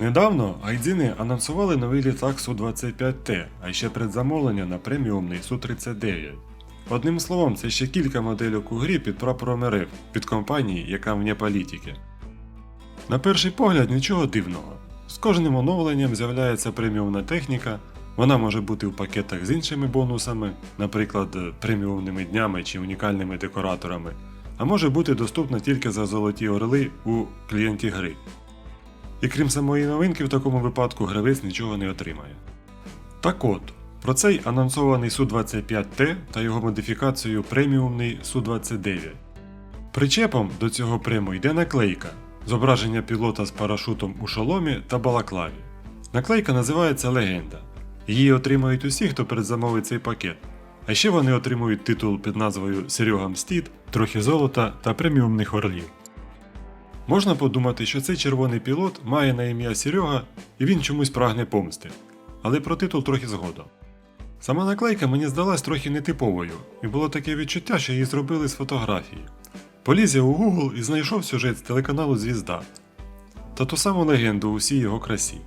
Недавно айдзини анонсували новий літак Су-25Т, а ще предзамовлення на преміумний Су-39. Одним словом, це ще кілька модельок у грі під прапором РФ від компанії, яка вне політики. На перший погляд нічого дивного. З кожним оновленням з'являється преміумна техніка, вона може бути в пакетах з іншими бонусами, наприклад, преміумними днями чи унікальними декораторами, а може бути доступна тільки за золоті орли у клієнті гри. І крім самої новинки, в такому випадку гравець нічого не отримає. Так от, про цей анонсований Су-25Т та його модифікацію преміумний Су-29. Причепом до цього прему йде наклейка зображення пілота з парашутом у шоломі та балаклаві. Наклейка називається Легенда. Її отримають усі, хто передзамовить цей пакет. А ще вони отримують титул під назвою Серега Мстіт, трохи золота та преміумних орлів. Можна подумати, що цей червоний пілот має на ім'я Серега і він чомусь прагне помсти. Але про титул трохи згодом. Сама наклейка мені здалась трохи нетиповою, і було таке відчуття, що її зробили з фотографії. Поліз я у Google і знайшов сюжет з телеканалу Звізда та ту саму легенду у всій його красі.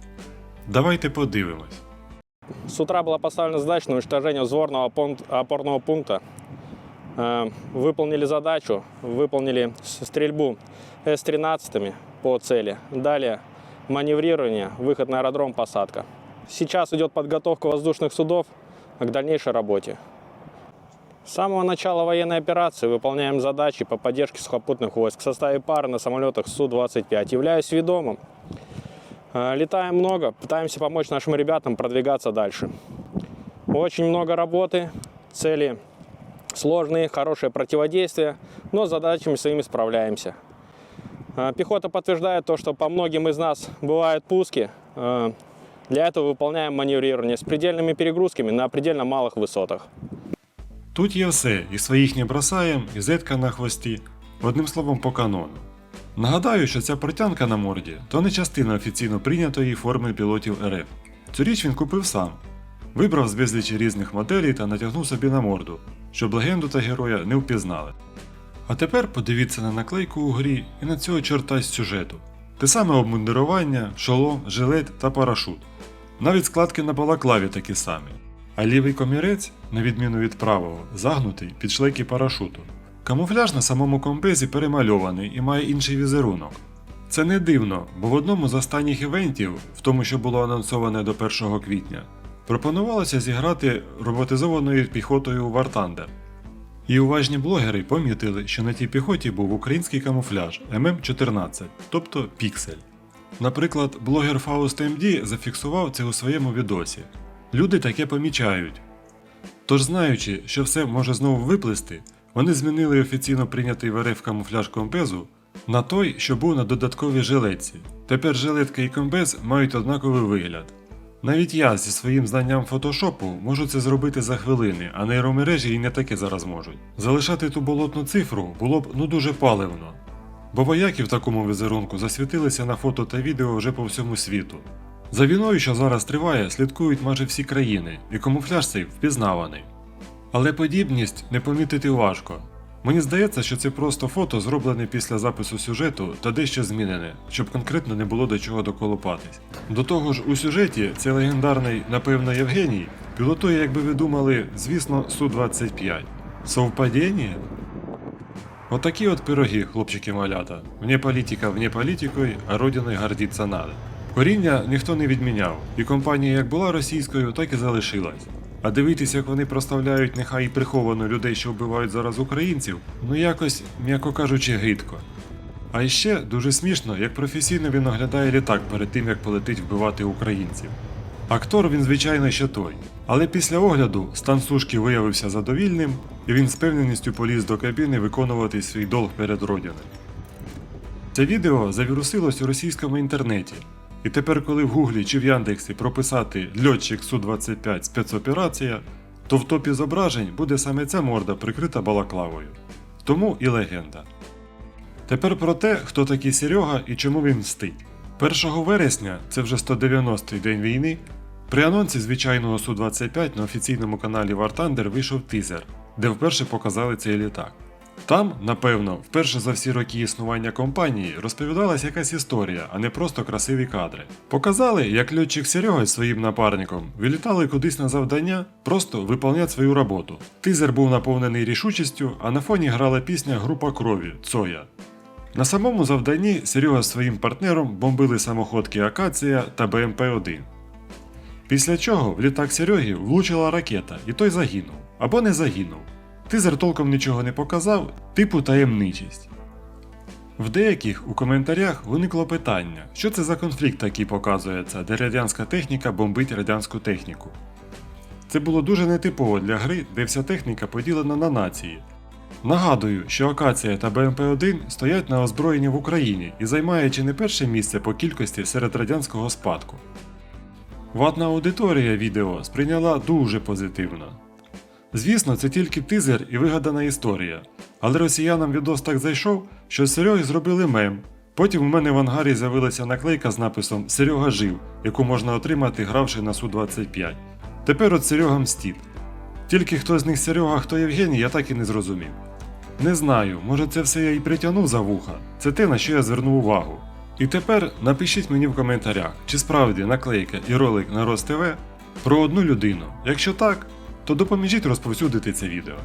Давайте подивимось. С утра была поставлена задача на уничтожение опорного пункта. Э, Выполнили задачу, выполнили стрельбу С-13 по цели. Далее маневрирование, выход на аэродром, посадка. Сейчас идет подготовка воздушных судов к дальнейшей работе. С самого начала военной операции выполняем задачи по поддержке сухопутных войск в составе пары на самолетах Су-25. Являюсь ведомым. Э, Летаем много, пытаемся помочь нашим ребятам продвигаться дальше. Очень много работы, цели сложные, хорошее противодействие, но с задачами своими справляемся. Э, Пехота подтверждает то, что по многим из нас бывают пуски. Э, Для этого выполняем маневрирование с предельными перегрузками на предельно малых высотах. Тут є все, і своїх не бросаєм, і зетка на хвості, одним словом по канону. Нагадаю, що ця протянка на морді то не частина офіційно прийнятої форми пілотів РФ. Цю річ він купив сам. Вибрав з безлічі різних моделей та натягнув собі на морду, щоб легенду та героя не впізнали. А тепер подивіться на наклейку у грі і на цього чорта з сюжету. Те саме обмундирування, шолом, жилет та парашут. Навіть складки на балаклаві такі самі. А лівий комірець, на відміну від правого, загнутий під шлейки парашуту. Камуфляж на самому комбезі перемальований і має інший візерунок. Це не дивно, бо в одному з останніх івентів, в тому, що було анонсоване до 1 квітня, пропонувалося зіграти роботизованою піхотою War Thunder. І уважні блогери помітили, що на тій піхоті був український камуфляж ММ14, тобто піксель. Наприклад, блогер Faust MD зафіксував це у своєму відосі. Люди таке помічають. Тож, знаючи, що все може знову виплисти, вони змінили офіційно прийнятий в РФ камуфляж комбезу на той, що був на додатковій жилетці. Тепер жилетка і комбез мають однаковий вигляд. Навіть я зі своїм знанням фотошопу можу це зробити за хвилини, а нейромережі і не таке зараз можуть. Залишати ту болотну цифру було б ну дуже паливно. Бо вояки в такому візерунку засвітилися на фото та відео вже по всьому світу. За війною, що зараз триває, слідкують майже всі країни, і камуфляж цей впізнаваний. Але подібність не помітити важко. Мені здається, що це просто фото зроблене після запису сюжету та дещо змінене, щоб конкретно не було до чого доколупатись. До того ж, у сюжеті цей легендарний, напевно, Євгеній пілотує, як би ви думали, звісно, Су-25. Совпадіння? Отакі от пироги, хлопчики малята. Вне політика, вне політикою, а родиною гордиться надо. Коріння ніхто не відміняв, і компанія як була російською, так і залишилась. А дивитись, як вони проставляють нехай і приховано людей, що вбивають зараз українців, ну якось, м'яко кажучи, гидко. А ще дуже смішно, як професійно він оглядає літак перед тим, як полетить вбивати українців. Актор він, звичайно, ще той. Але після огляду стан сушки виявився задовільним, і він з певненістю поліз до кабіни виконувати свій долг перед родиною. Це відео завірусилось у російському інтернеті. І тепер, коли в Гуглі чи в Яндексі прописати льотчик Су-25 спецоперація, то в топі зображень буде саме ця морда прикрита балаклавою. Тому і легенда. Тепер про те, хто такий Серега і чому він мстить. 1 вересня, це вже 190-й день війни, при анонсі звичайного Су-25 на офіційному каналі War Thunder вийшов тизер, де вперше показали цей літак. Там, напевно, вперше за всі роки існування компанії розповідалась якась історія, а не просто красиві кадри. Показали, як льотчик Серега з своїм напарником вилітали кудись на завдання, просто виповнять свою роботу. Тизер був наповнений рішучістю, а на фоні грала пісня Група крові Цоя. На самому завданні Серега з своїм партнером бомбили самоходки Акація та БМП-1. Після чого в літак Сереги влучила ракета, і той загинув або не загинув. Тизер толком нічого не показав, типу таємничість. В деяких у коментарях виникло питання, що це за конфлікт такий показується, де радянська техніка бомбить радянську техніку. Це було дуже нетипово для гри, де вся техніка поділена на нації. Нагадую, що Акація та БМП-1 стоять на озброєнні в Україні і займають чи не перше місце по кількості серед радянського спадку. Ватна аудиторія відео сприйняла дуже позитивно. Звісно, це тільки тизер і вигадана історія, але росіянам відос так зайшов, що з Сереги зробили мем. Потім у мене в ангарі з'явилася наклейка з написом Серега жив, яку можна отримати, гравши на Су-25. Тепер от Серега мстіт. Тільки хто з них Серега, хто Євгеній, я так і не зрозумів. Не знаю, може це все я і притягнув за вуха. Це те, на що я звернув увагу. І тепер напишіть мені в коментарях, чи справді наклейка і ролик на РосТВ про одну людину. Якщо так, то допоможіть розповсюдити це відео.